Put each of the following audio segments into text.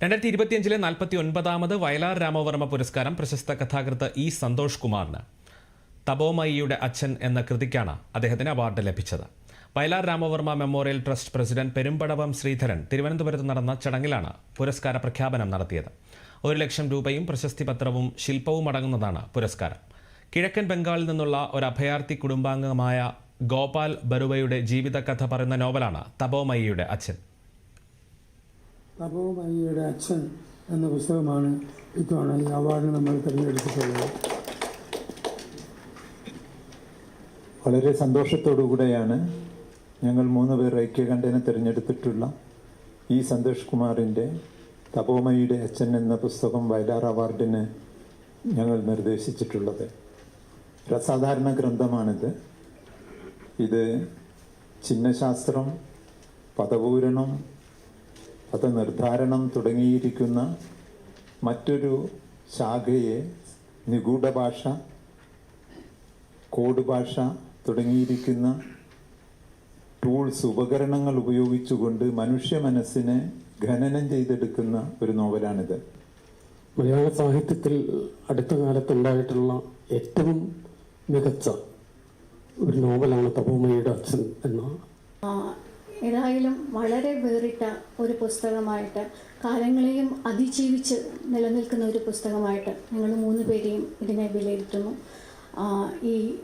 രണ്ടായിരത്തി ഇരുപത്തിയഞ്ചിലെ നാൽപ്പത്തി ഒൻപതാമത് വയലാർ രാമവർമ്മ പുരസ്കാരം പ്രശസ്ത കഥാകൃത്ത് ഇ സന്തോഷ് കുമാറിന്. തപോമയിയുടെ അച്ഛൻ എന്ന കൃതിക്കാണ് അദ്ദേഹത്തിന് അവാർഡ് ലഭിച്ചത്. Vayalar Ramavarma memorial trust president Perumbadavam Sreedharan തിരുവനന്തപുരത്ത് നടന്ന ചടങ്ങിലാണ് പുരസ്കാര പ്രഖ്യാപനം നടത്തിയത്. ഒരു ലക്ഷം രൂപയും പ്രശസ്തി പത്രവും ശില്പവും അടങ്ങുന്നതാണ് പുരസ്കാരം. കിഴക്കൻ ബംഗാളിൽ നിന്നുള്ള ഒരു അഭയാർത്ഥി കുടുംബാംഗമായ ഗോപാൽ ബറുവയുടെ ജീവിതകഥ പറയുന്ന നോവലാണ് തപോമയിയുടെ അച്ഛൻ. തപോമയ്യയുടെ അച്ഛൻ എന്ന പുസ്തകമാണ് ഇത്തവണ ഈ അവാർഡിന് നമ്മൾ തിരഞ്ഞെടുത്തിട്ടുള്ളത്. വളരെ സന്തോഷത്തോടുകൂടെയാണ് ഞങ്ങൾ മൂന്ന് പേർ ഐക്യകണ്ഠനെ തിരഞ്ഞെടുത്തിട്ടുള്ള ഈ സന്തോഷ് കുമാറിന്റെ തപോമയുടെ അച്ഛൻ എന്ന പുസ്തകം വയലാർ അവാർഡിന് ഞങ്ങൾ നിർദ്ദേശിച്ചിട്ടുള്ളത്. അസാധാരണ ഗ്രന്ഥമാണിത്. ഇത് ചിഹ്നശാസ്ത്രം പദപൂരണം പദനിർദ്ധാരണം തുടങ്ങിയിരിക്കുന്ന മറ്റൊരു ശാഖയെ നിഗൂഢ ഭാഷ കോഡ് ഭാഷ തുടങ്ങിയിരിക്കുന്ന ടൂൾസ് ഉപകരണങ്ങൾ ഉപയോഗിച്ചുകൊണ്ട് മനുഷ്യ മനസ്സിനെ ഖനനം ചെയ്തെടുക്കുന്ന ഒരു നോവലാണിത്. മലയാള സാഹിത്യത്തിൽ അടുത്ത കാലത്തുണ്ടായിട്ടുള്ള ഏറ്റവും മികച്ച ഒരു നോവലാണ് തപോമയുടെ അച്ഛൻ എന്ന. ആ, ഏതായാലും വളരെ വേറിട്ട ഒരു പുസ്തകമായിട്ട് കാലങ്ങളെയും അതിജീവിച്ച് നിലനിൽക്കുന്ന ഒരു പുസ്തകമായിട്ട് ഞങ്ങൾ മൂന്ന് പേരെയും ഇതിനെ വിലയിരുത്തുന്നു. ഈ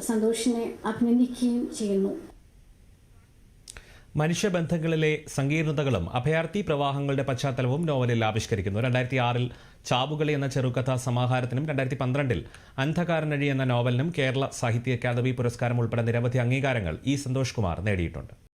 സന്തോഷിനെ അഭിനന്ദിക്കുകയും ചെയ്യുന്നു. മനുഷ്യബന്ധങ്ങളിലെ സങ്കീർണതകളും അഭയാർത്ഥി പ്രവാഹങ്ങളുടെ പശ്ചാത്തലവും നോവലിൽ ആവിഷ്കരിക്കുന്നു. രണ്ടായിരത്തി ആറിൽ ചാവുകളി എന്ന ചെറുകഥാ സമാഹാരത്തിനും രണ്ടായിരത്തി പന്ത്രണ്ടിൽ അന്ധകാരനഴി എന്ന നോവലിനും കേരള സാഹിത്യ അക്കാദമി പുരസ്കാരം ഉൾപ്പെടെ നിരവധി അംഗീകാരങ്ങൾ ഇ സന്തോഷ് കുമാർ നേടിയിട്ടുണ്ട്.